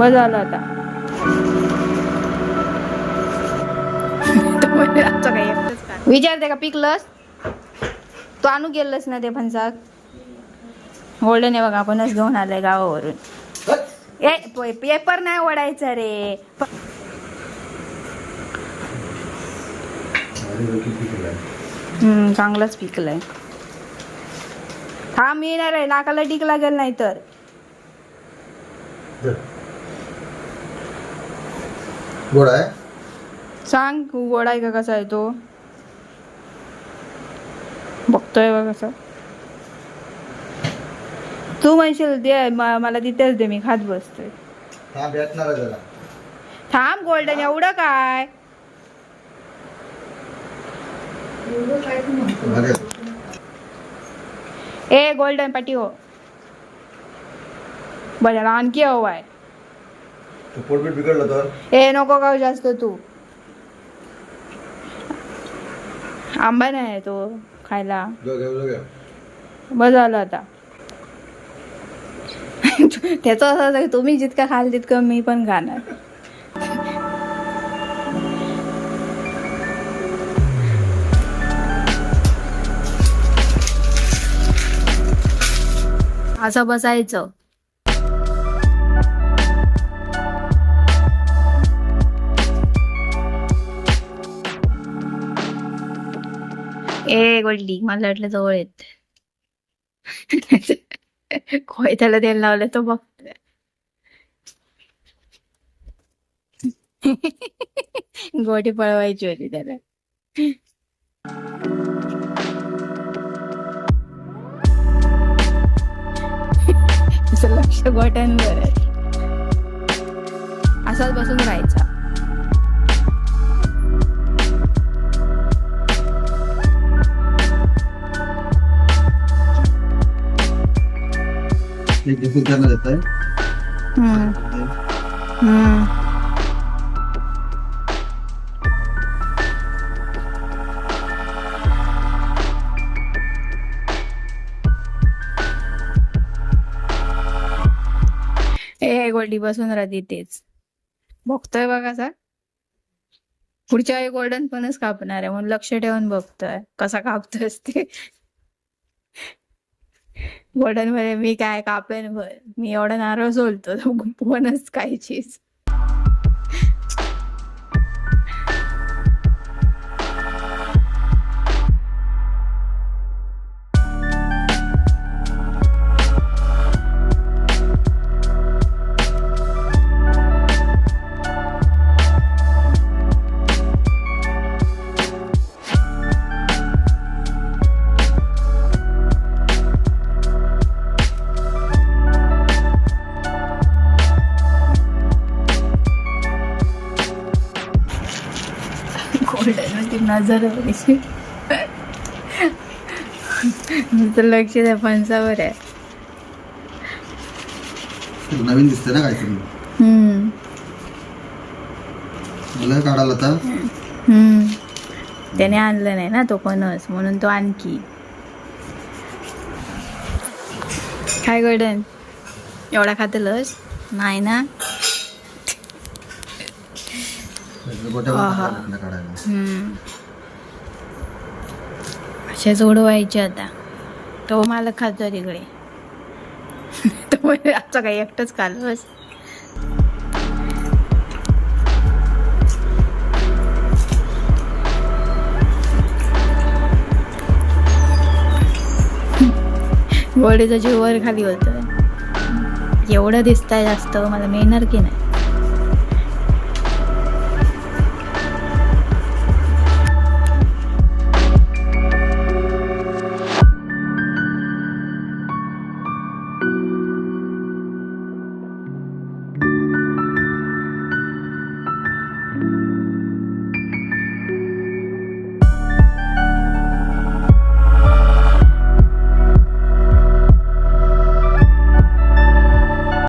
काही एकटंच काम. विचारते का पिकलंस? तू आणू गेलंस ना ते फणसाक? गोल्डन आहे बघा आपणच घेऊन आलाय गावावरून. ए पेपर नाही ओढायचा रे. चांगलंच पिकलंय. हा मी येणार आहे. नाकाला टीक लागेल नाही तर गोड आहे? सांग गोड आहे का कसा आहे तो? बघतोय बघ कसं तू म्हणशील दे म- मला तिथेच दे मी खात बसतोय. हा भेटणार आहे त्याला. थांब गोल्डन एवढं काय? ए गोल्डन पाटी हो. बरं आणखी हवं आहे. तू पोटपीट बिघडलं तर? ए नको खाऊ जास्त तू. आंबा नाही आहे तो खायला. बस झालं आता. त्याचं असं असं की तुम्ही जितकं खाल तितकं मी पण खाणार. असं बसायचं. ए गोल्डी मला वाटलं जवळ येत. कोय त्याला तेल लावलं तो बघतोय गोटी पळवायची होती त्याला. लक्ष गोट्यांवर आहे. असाच बसून राहायचा. एक दिवस त्यांना देत आहे. गोल्डी बसून राहते तेच. बघतोय बघा सर पुढच्या वेळी गोल्डन पणच कापणार आहे म्हणून लक्ष ठेवून बघतोय. कसा कापतोय ते. गोल्डनमध्ये मी काय कापेन भर मी एवढा नारळ सोलतो पणच काय मध्ये नजर नुसतं लक्ष त्या फणसावर आहे. नवीन दिसतंय ना काहीतरी. हम्म. मला काढायला आता. हम्म. त्याने आणलं नाही ना तो कोणच म्हणून तो आणखी. काय गोल्डन. एवढा खातलस? नाही ना? अशाच उडवायचे आता. तो मला खातो तिकडे तो म्हणे, आमचा काही एकटंच खाल्लंस गोडीचा जीव वर खाली होतं. एवढं दिसतंय जास्त मला मिळणार की नाही?